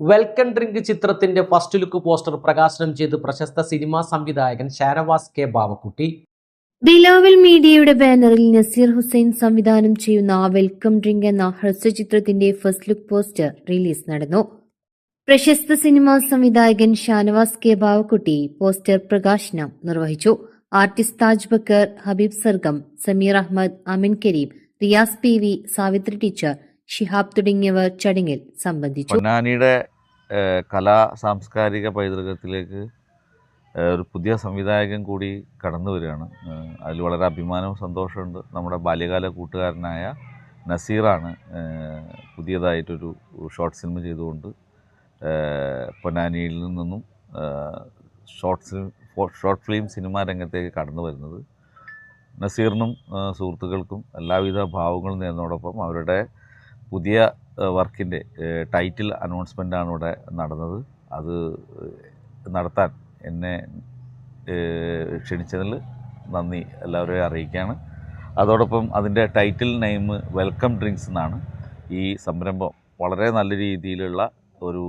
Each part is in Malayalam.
വെൽക്കം ഡ്രിങ്ക് ചിത്രത്തിന്റെ ഫസ്റ്റ് ലുക്ക് പോസ്റ്റർ പ്രകാശനം ചെയ്ത് പ്രശസ്ത സിനിമാ സംവിധായകൻ ഷാനവാസ് കെ ബാവക്കുട്ടി. ബിലാവൽ മീഡിയയുടെ ബാനറിൽ നസീർ ഹുസൈൻ സംവിധാനം ചെയ്യുന്ന വെൽക്കം ഡ്രിങ്ക് എന്ന ഹ്രസ്വചിത്രത്തിന്റെ ഫസ്റ്റ് ലുക്ക് പോസ്റ്റർ റിലീസ് നടന്നു. പ്രശസ്ത സിനിമാ സംവിധായകൻ ഷാനവാസ് കെ ബാവക്കുട്ടി പോസ്റ്റർ പ്രകാശനം നിർവഹിച്ചു. Artist Taj Bakkar Habeeb Sargam Sameer Ahmed Amin Karim Riyas P V Savitri teacher Shihab തുടങ്ങിയവർ ചടങ്ങിൽ സംബന്ധിച്ചു. പൊന്നാനിയുടെ കലാ സാംസ്കാരിക പൈതൃകത്തിലേക്ക് ഒരു പുതിയ സംവിധായകൻ കൂടി കടന്നു വരികയാണ്. അതിൽ വളരെ അഭിമാനവും സന്തോഷമുണ്ട് നമ്മുടെ ബാല്യകാല കൂട്ടുകാരനായ നസീറാണ് പുതിയതായിട്ടൊരു ഷോർട്ട് സിനിമ ചെയ്തുകൊണ്ട് പൊന്നാനിയിൽ നിന്നും short cinema short film cinema രംഗത്തേക്ക് കടന്നു വരുന്നത്. നസീറിനും സുഹൃത്തുക്കൾക്കും എല്ലാവിധ ഭാവങ്ങളും നേരുന്നതോടൊപ്പം അവരുടെ പുതിയ വർക്കിന്റെ ടൈറ്റിൽ അനൗൺസ്മെന്റാണ് ഇവിടെ നടന്നത്. അത് നടത്താൻ എന്നെ ക്ഷണിച്ചതിൽ നന്ദി എല്ലാവരെയും അറിയിക്കുകയാണ്. അതോടൊപ്പം അതിന്റെ ടൈറ്റിൽ നെയിം വെൽക്കം ഡ്രിങ്ക്സ് എന്നാണ്. ഈ സംരംഭം വളരെ നല്ല രീതിയിലുള്ള ഒരു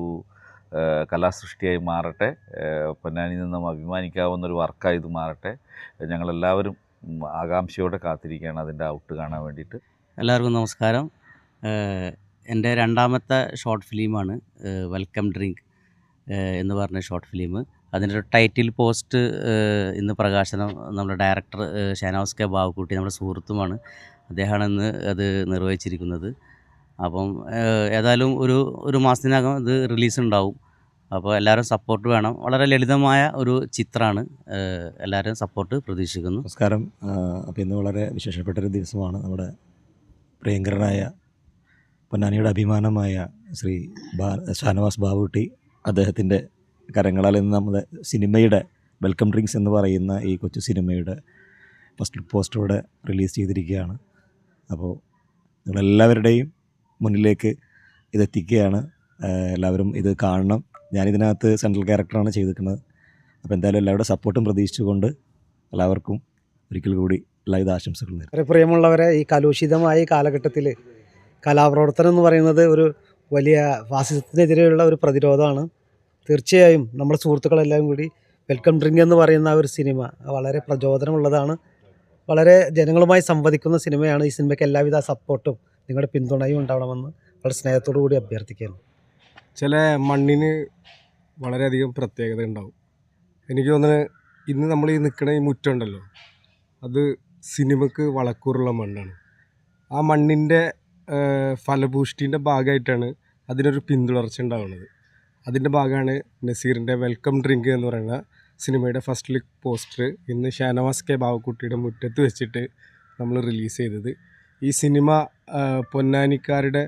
കലാസൃഷ്ടിയായി മാറട്ടെ. പൊന്നാനി പൊന്നാനിയിൽ നിന്നും അഭിമാനിക്കാവുന്ന ഒരു വർക്കായി ഇത് മാറട്ടെ. ഞങ്ങളെല്ലാവരും ആകാംക്ഷയോടെ കാത്തിരിക്കുകയാണ് അതിന്റെ ഔട്ട് കാണാൻ വേണ്ടിയിട്ട്. എല്ലാവർക്കും നമസ്കാരം. എന്റെ രണ്ടാമത്തെ ഷോർട്ട് ഫിലിമാണ് വെൽക്കം ഡ്രിങ്ക് എന്ന് പറഞ്ഞ ഷോർട്ട് ഫിലിം അതിന്റെ ഒരു ടൈറ്റിൽ പോസ്റ്റ് ഇന്ന് പ്രകാശനം നമ്മുടെ ഡയറക്ടർ ഷാനവാസ് കെ ബാബുക്കുട്ടി നമ്മുടെ സുഹൃത്തുമാണ്. അദ്ദേഹമാണ് ഇന്ന് അത് നിർവഹിച്ചിരിക്കുന്നത്. അപ്പം ഏതായാലും ഒരു ഒരു മാസത്തിനകം ഇത് റിലീസ് ഉണ്ടാവും. അപ്പോൾ എല്ലാവരും സപ്പോർട്ട് വേണം. വളരെ ലളിതമായ ഒരു ചിത്രമാണ്. എല്ലാവരും സപ്പോർട്ട് പ്രതീക്ഷിക്കുന്നു. നമസ്കാരം. അപ്പോൾ ഇന്ന് വളരെ വിശേഷപ്പെട്ട ഒരു ദിവസമാണ് നമ്മുടെ പ്രിയങ്കരനായ പൊന്നാനിയുടെ അഭിമാനമായ ശ്രീ ബാ ഷാനവാസ് ബാബുട്ടി അദ്ദേഹത്തിന്റെ കരങ്ങളാൽ ഇന്ന് നമ്മുടെ സിനിമയുടെ വെൽക്കം ഡ്രിങ്ക്സ് എന്ന് പറയുന്ന ഈ കൊച്ചു സിനിമയുടെ ഫസ്റ്റ് ലുക്ക് പോസ്റ്ററോടെ റിലീസ് ചെയ്തിരിക്കുകയാണ്. അപ്പോൾ നിങ്ങളെല്ലാവരുടെയും മുന്നിലേക്ക് ഇതെത്തിക്കുകയാണ്. എല്ലാവരും ഇത് കാണണം. ഞാനിതിനകത്ത് സെൻട്രൽ ക്യാരക്ടറാണ് ചെയ്തിരിക്കുന്നത്. അപ്പോൾ എന്തായാലും എല്ലാവരുടെ സപ്പോർട്ടും പ്രതീക്ഷിച്ചുകൊണ്ട് എല്ലാവർക്കും ഒരിക്കൽ കൂടി എല്ലാവിധ ആശംസകൾ വളരെ പ്രിയമുള്ളവരെ ഈ കലുഷിതമായ കാലഘട്ടത്തിൽ കലാപ്രവർത്തനം എന്ന് പറയുന്നത് ഒരു വലിയ ഫാസിസത്തിനെതിരെയുള്ള ഒരു പ്രതിരോധമാണ്. തീർച്ചയായും നമ്മുടെ സുഹൃത്തുക്കളെല്ലാം കൂടി വെൽക്കം ഡ്രിങ്ക് എന്ന് പറയുന്ന ഒരു സിനിമ വളരെ പ്രചോദനമുള്ളതാണ്. വളരെ ജനങ്ങളുമായി സംവദിക്കുന്ന സിനിമയാണ് ഈ സിനിമയ്ക്ക് എല്ലാവിധ സപ്പോർട്ടും നിങ്ങളുടെ പിന്തുണയും ഉണ്ടാവണമെന്ന് വളരെ സ്നേഹത്തോടു കൂടി അഭ്യർത്ഥിക്കുന്നു. ചില മണ്ണിന് വളരെയധികം പ്രത്യേകത ഉണ്ടാവും. എനിക്ക് തോന്നുന്നത് ഇന്ന് നമ്മൾ ഈ നിൽക്കുന്ന ഈ മുറ്റുണ്ടല്ലോ അത് സിനിമക്ക് വളക്കൂറുള്ള മണ്ണാണ്. ആ മണ്ണിന്റെ ഫലഭൂഷ്ടിന്റെ ഭാഗമായിട്ടാണ് അതിനൊരു പിന്തുടർച്ച ഉണ്ടാവുന്നത്. അതിന്റെ ഭാഗമാണ് നസീറിന്റെ വെൽക്കം ഡ്രിങ്ക് എന്ന് പറയുന്ന സിനിമയുടെ ഫസ്റ്റ് ലുക്ക് പോസ്റ്റർ ഇന്ന് ഷാനവാസ് കെ ബാവക്കുട്ടിയുടെ മുറ്റത്ത് വെച്ചിട്ട് നമ്മൾ റിലീസ് ചെയ്തത്. ഈ സിനിമ പൊന്നാനിക്കാരുടെ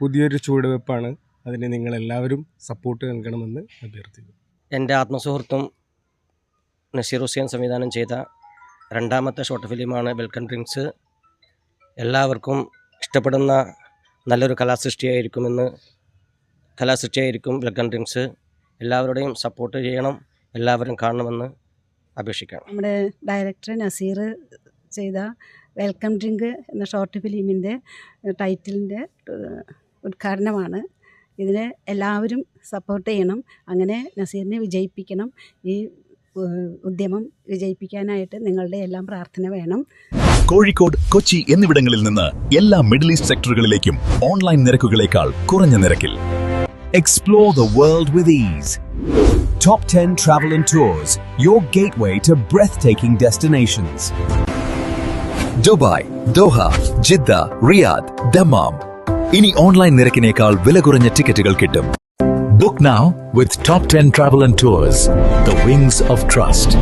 പുതിയൊരു ചുവടുവെപ്പാണ് അതിന് നിങ്ങളെല്ലാവരും സപ്പോർട്ട് നൽകണമെന്ന് അഭ്യർത്ഥിക്കുന്നു. എന്റെ ആത്മസുഹൃത്തും നസീർ ഹുസൈൻ സംവിധാനം ചെയ്ത രണ്ടാമത്തെ ഷോർട്ട് ഫിലിമാണ് വെൽക്കം ഡ്രിങ്ക്സ് എല്ലാവർക്കും ഇഷ്ടപ്പെടുന്ന നല്ലൊരു കലാസൃഷ്ടിയായിരിക്കുമെന്ന് കലാസൃഷ്ടിയായിരിക്കും വെൽക്കം ഡ്രിങ്ക്സ് എല്ലാവരുടെയും സപ്പോർട്ട് ചെയ്യണം എല്ലാവരും കാണണമെന്ന് അപേക്ഷിക്കണം. നമ്മുടെ ഡയറക്ടർ നസീർ ചെയ്ത വെൽക്കം ഡ്രിങ്ക് എന്ന ഷോർട്ട് ഫിലിമിന്റെ ടൈറ്റിലിന്റെ ഉദ്ഘാടനമാണ്. ഇതിനെ എല്ലാവരും സപ്പോർട്ട് ചെയ്യണം. അങ്ങനെ നസീറിനെ വിജയിപ്പിക്കണം. ഈ ഉദ്യമം വിജയിപ്പിക്കാനായിട്ട് നിങ്ങളുടെ എല്ലാം പ്രാർത്ഥന വേണം. കോഴിക്കോട് കൊച്ചി എന്നിവിടങ്ങളിൽ നിന്ന് എല്ലാ മിഡിൽ ഈസ്റ്റ് സെക്ടറുകളിലേക്കും ഓൺലൈൻ നിരക്കുകളേക്കാൾ കുറഞ്ഞ നിരക്കിൽ explore the world with is Top Ten Travel and Tours your gateway to breathtaking destinations Dubai Doha Jeddah Riyadh Dammam ഇനി ഓൺലൈൻ നിരക്കിനേക്കാൾ വില കുറഞ്ഞ ടിക്കറ്റുകൾ കിട്ടും book now with Top Ten Travel and Tours the wings of trust